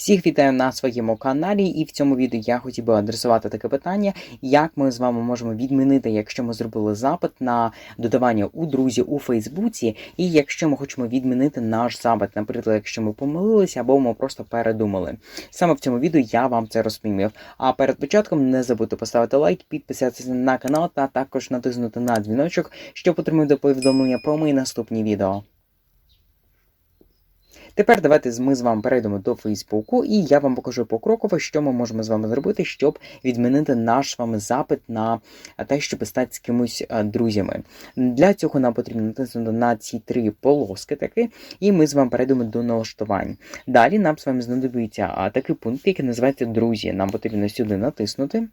Всіх вітаю на своєму каналі, і в цьому відео я хотів би адресувати таке питання, як ми з вами можемо відмінити, якщо ми зробили запит на додавання у друзі у Фейсбуці, і якщо ми хочемо відмінити наш запит, наприклад, якщо ми помилилися або ми просто передумали. Саме в цьому відео я вам це розповів. А перед початком не забудьте поставити лайк, підписатися на канал та також натиснути на дзвіночок, щоб отримати повідомлення про мої наступні відео. Тепер давайте ми з вами перейдемо до Фейсбуку, і я вам покажу покроково, що ми можемо з вами зробити, щоб відмінити наш вами запит на те, щоб стати з кимось друзями. Для цього нам потрібно натиснути на ці три полоски таки, і ми з вами перейдемо до налаштувань. Далі нам з вами знадобиться такий пункт, який називається Друзі. Нам потрібно сюди натиснути.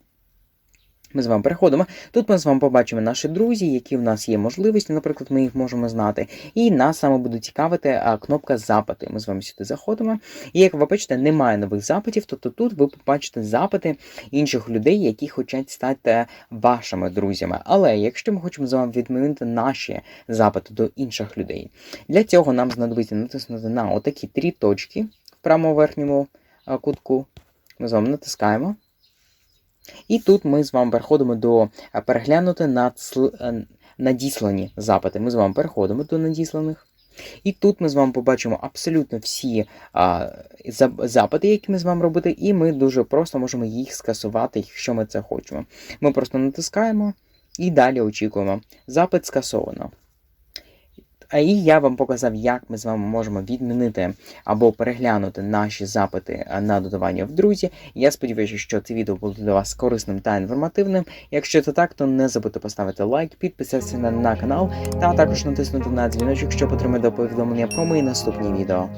Ми з вами переходимо. Тут ми з вами побачимо наші друзі, які в нас є можливості, наприклад, ми їх можемо знати. І нас саме буде цікавити кнопка запити. Ми з вами сюди заходимо. І як ви бачите, немає нових запитів, тобто тут ви побачите запити інших людей, які хочуть стати вашими друзями. Але якщо ми хочемо з вами відмінити наші запити до інших людей, для цього нам знадобиться натиснути на отакі три точки в правому верхньому кутку. Ми з вами натискаємо. І тут ми з вами переходимо до е, переглянути надсл- е, надіслані запити. Ми з вами переходимо до надісланих. І тут ми з вами побачимо абсолютно всі а, запити, які ми з вами робити, і ми дуже просто можемо їх скасувати, якщо ми це хочемо. Ми просто натискаємо і далі очікуємо. Запит скасовано. І я вам показав, як ми з вами можемо відмінити або переглянути наші запити на додавання в друзі. Я сподіваюся, що це відео було для вас корисним та інформативним. Якщо це так, то не забудьте поставити лайк, підписатися на, на канал та також натиснути на дзвіночок, щоб отримати повідомлення про мої наступні відео.